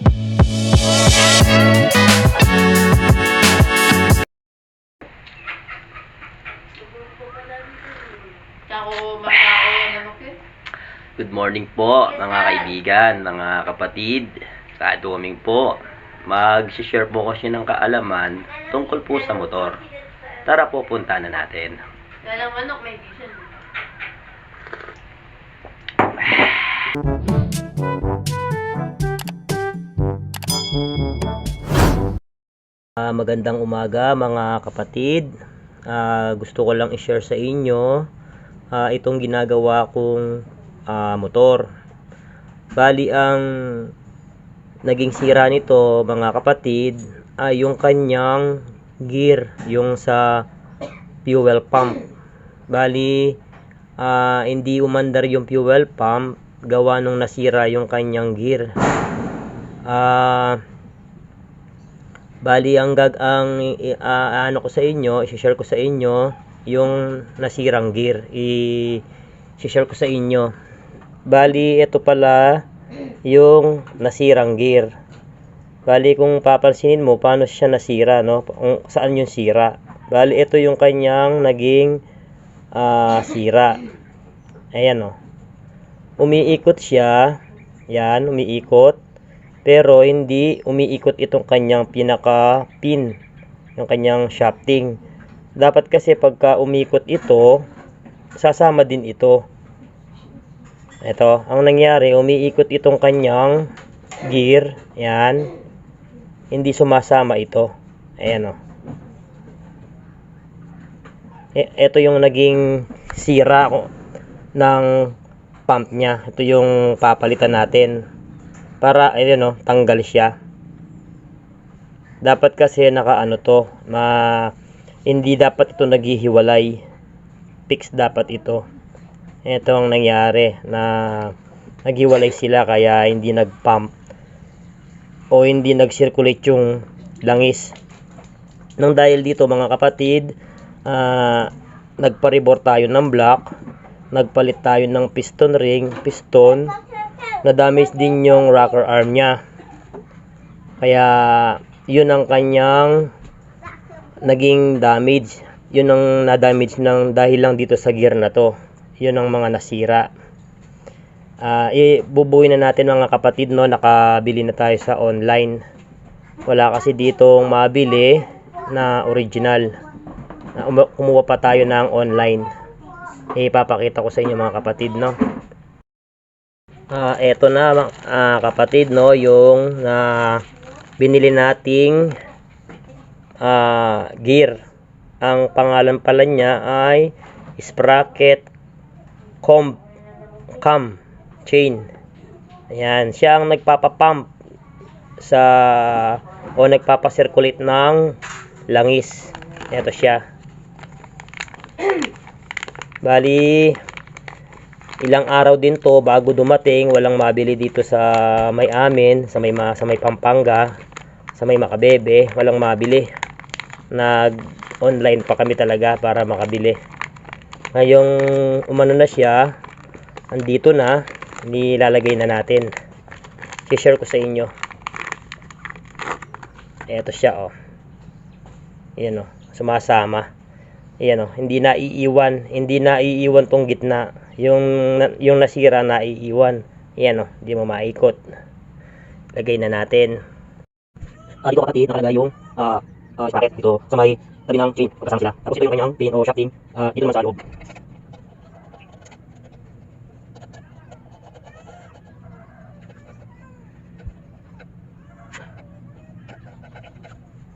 Good morning po mga kaibigan, mga kapatid. Sa Doming po, mag-share po ko siya ng kaalaman tungkol po sa motor. Tara po, punta na natin. Dalang manok, may magandang umaga mga kapatid. Ah, gusto ko lang i-share sa inyo ah, itong ginagawa kong ah, motor. Bali ang naging sira nito mga kapatid ay yung kanyang gear, yung sa fuel pump. Bali ah, hindi umandar yung fuel pump gawa nung nasira yung kanyang gear. Ah Bali ang gag ang ah, ano ko sa inyo, i-share ko sa inyo yung nasirang gear. I-share ko sa inyo. Bali ito pala yung nasirang gear. Bali kung papansinin mo paano siya nasira no? Saan yung sira. Bali ito yung kanyang naging ah, sira. Ayan oh. Umiikot siya. Yan, umiikot pero hindi umiikot itong kanyang pinaka pin yung kanyang shafting. Dapat kasi pagka umikot ito sasama din ito. Ito ang nangyari umiikot itong kanyang gear. Yan. Hindi sumasama ito. Ayan o e, ito yung naging sira ng pump niya. Ito yung papalitan natin para ayun no, tanggal siya. Dapat kasi nakaano to, ma hindi dapat ito naghihiwalay. Fix dapat ito. Ito ang nangyari na naghiwalay sila kaya hindi nag-pump o hindi nag-circulate yung langis. Nang dahil dito mga kapatid, ah, nagpa-rebore tayo ng block, nagpalit tayo ng piston ring, piston, na-damage din yung rocker arm niya. Kaya, yun ang kanyang naging damage. Yun ang na-damage ng dahil lang dito sa gear na to. Yun ang mga nasira. Ah, ibubuhin na natin mga kapatid no, nakabili na tayo sa online. Wala kasi ditong mabili na original. Na umu- kumuha pa tayo ng online. Ipapakita ko sa inyo mga kapatid no. Ah, eto na ah, kapatid no, yung na binili nating ah, gear. Ang pangalan pala niya ay Sprocket Comb Cam Chain. Ayan, siya ang nagpapapump sa o nagpapacirculate ng langis. Ito siya. Bali, ilang araw din to bago dumating walang mabili dito sa may amin sa may ma- sa may Pampanga sa may Makabebe walang mabili. Nag online pa kami talaga para makabili. Ngayong umano na siya andito na nilalagay na natin. I-share ko sa inyo. Eto siya oh. Yan oh. Sumasama. Ayan oh, hindi na iiwan, hindi na iiwan tong gitna. Yung yung nasira na iiwan. Ayan oh, hindi mo maikot. Lagay na natin. Ah, dito kapatid, nakalagay yung ah uh, sprocket dito sa may tabi ng chain, magkasama sila. Tapos ito yung kanyang pin o shafting ah dito naman sa loob.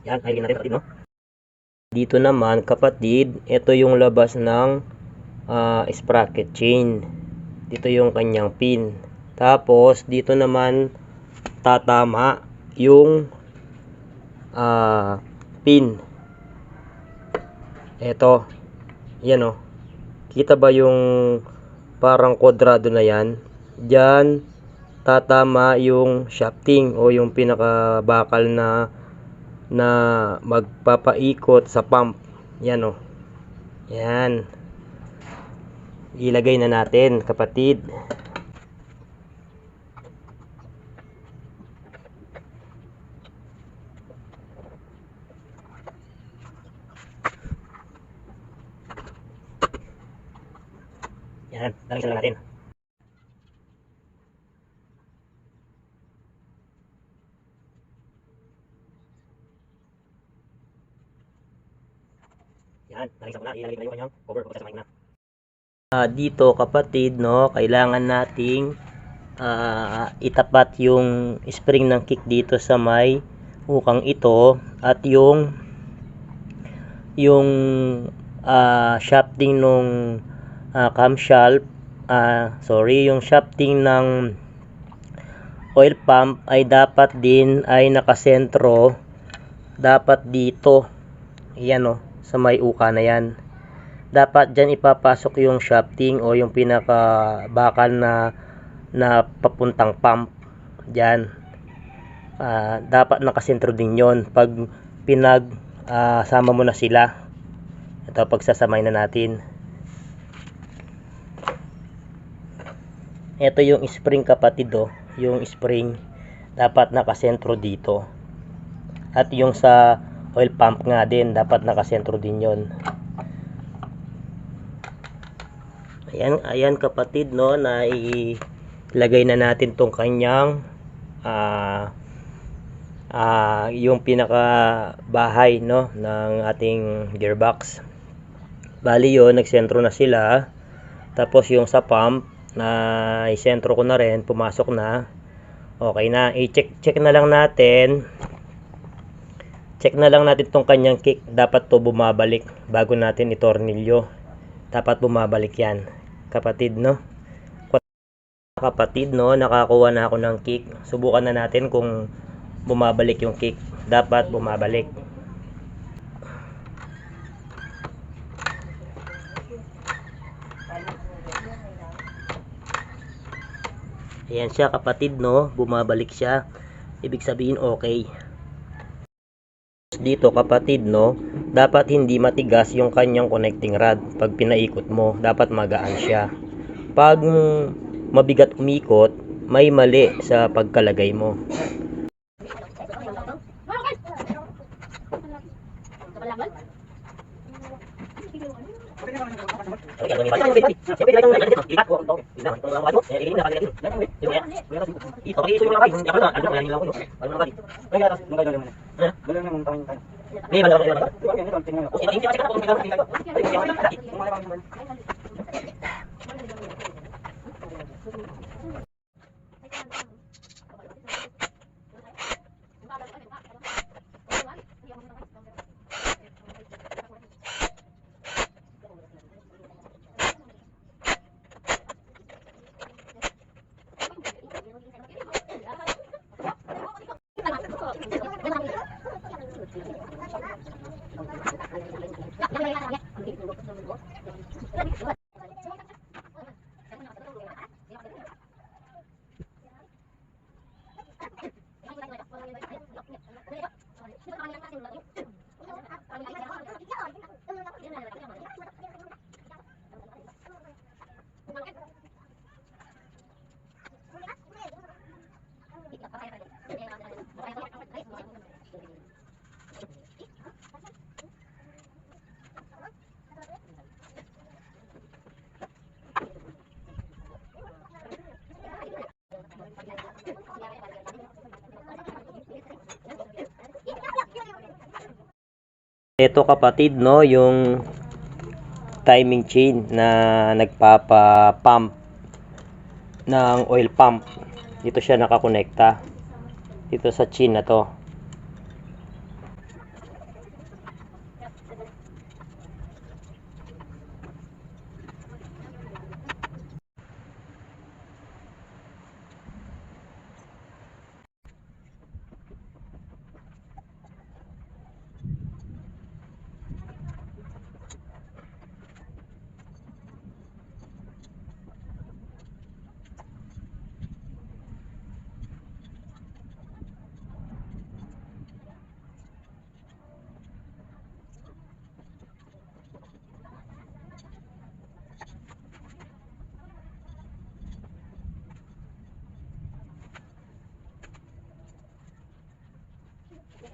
Yan, nahilin natin kapatid, no? Dito naman, kapatid, ito yung labas ng ah, sprocket chain. Dito yung kanyang pin. Tapos, dito naman tatama yung ah, pin. Ito. Yan o. Kita ba yung parang kwadrado na yan? Diyan, tatama yung shafting o yung pinakabakal na na magpapaikot sa pump. Yan o. Yan ilagay na natin kapatid Yan, lalagyan lang natin. Yan, lalagyan mo na, ilalagay na yung kanyang cover pagkasamahin na. Ah, dito kapatid, no, kailangan nating ah, itapat yung spring ng kick dito sa may ukang ito at yung yung ah, shafting nung ah, camshaft ah, sorry yung shafting ng oil pump ay dapat din ay nakasentro dapat dito yan o sa may uka na yan dapat dyan ipapasok yung shafting o yung pinaka bakal na na papuntang pump. Dyan. Ah, dapat nakasentro din yon pag pinag ah, sama mo na sila. Ito pagsasamay na natin. Ito yung spring kapatid oh. Yung spring. Dapat nakasentro dito. At yung sa oil pump nga din dapat nakasentro din yon ayan ayan kapatid no na ilagay na natin tong kanyang ah ah yung pinaka bahay no ng ating gearbox. Bali yun nagsentro na sila. Tapos yung sa pump na isentro ko na rin pumasok na. Okay na i-check check na lang natin. Check na lang natin tong kanyang kick. Dapat to bumabalik bago natin itornilyo. Dapat bumabalik yan kapatid no? Kapatid no? Nakakuha na ako ng kick subukan na natin kung bumabalik yung kick dapat bumabalik. Ayan siya kapatid no? Bumabalik siya. Ibig sabihin okay dito kapatid no? Dapat hindi matigas yung kanyang connecting rod pag pinaikot mo. Dapat magaan siya. Pag mabigat umikot may mali sa pagkalagay mo Thank you. Ito kapatid no yung timing chain na nagpapa-pump ng oil pump. Dito siya nakakonekta. Dito sa chain na to.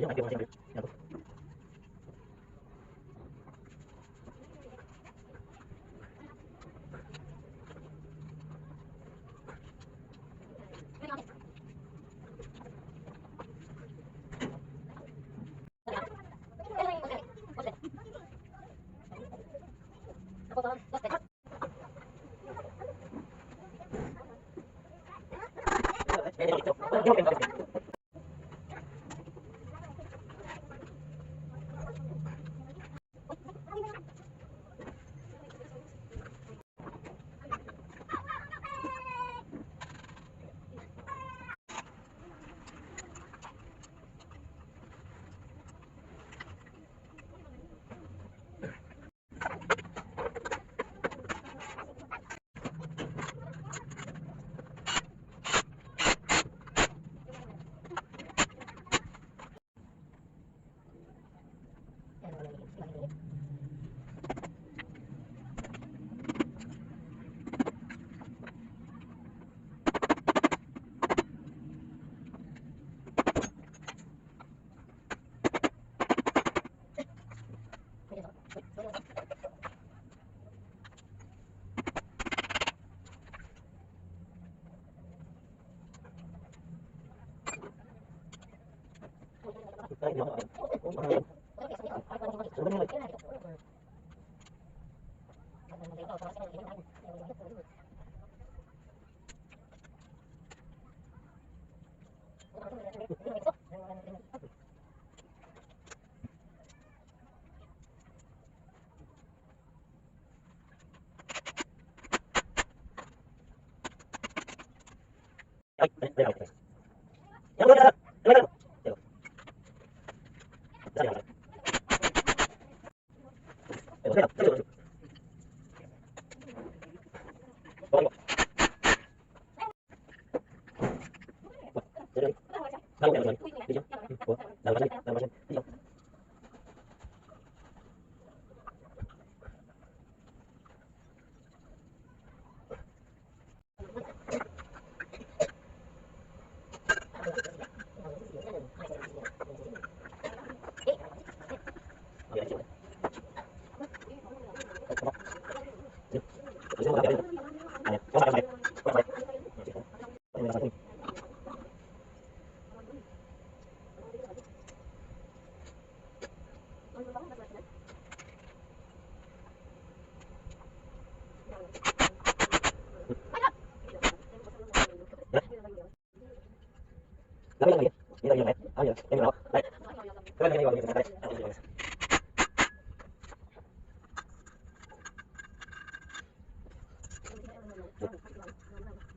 Gracias. Đấy, đấy, đấy, đấy. Đấy, đấy, đấy, đấy.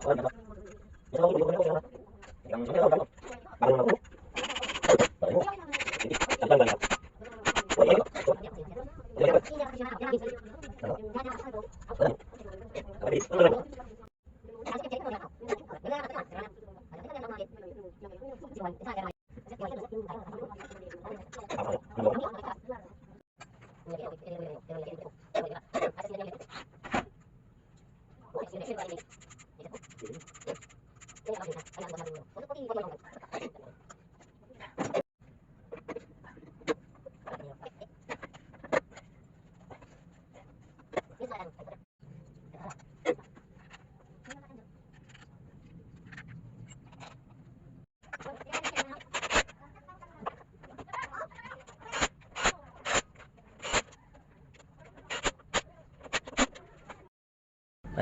Thank you. ಹೇಳಿದ್ರು ಅದು ಕೊಟ್ಟಿ ಇಂಗೋ ಬಂದು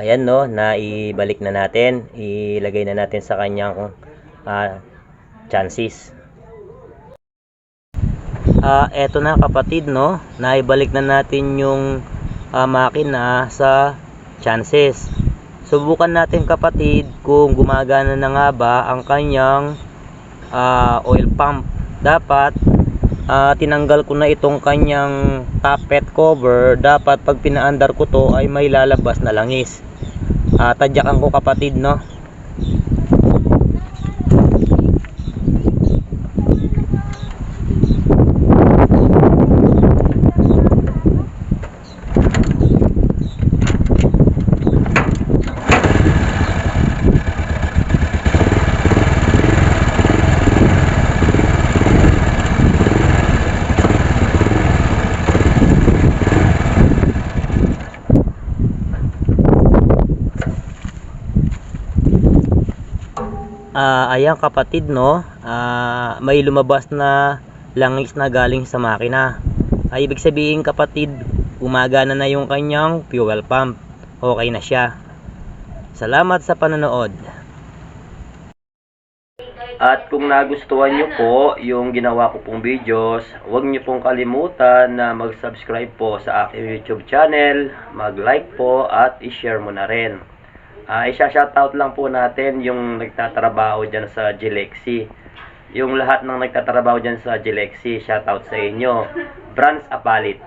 Ayan no, naibalik na natin. Ilagay na natin sa kanyang ah, chances. Ah, eto na kapatid no, naibalik na natin yung ah, makina sa chances. Subukan natin kapatid kung gumagana na nga ba ang kanyang ah, oil pump. Dapat ah, tinanggal ko na itong kanyang tappet cover. Dapat pag pinaandar ko to ay may lalabas na langis. Ah, tadyakan ko kapatid no. Ayan kapatid no, ah, may lumabas na langis na galing sa makina. Ay ibig sabihin kapatid, umagana na yung kanyang fuel pump. Okay na siya. Salamat sa panonood. At kung nagustuhan nyo po yung ginawa ko pong videos, huwag nyo pong kalimutan na mag-subscribe po sa aking YouTube channel, mag-like po at i-share mo na rin. Ah, uh, Isa-shoutout lang po natin yung nagtatrabaho dyan sa Gilexi. Yung lahat ng nagtatrabaho dyan sa Gilexi, shoutout sa inyo. Brands Apalit.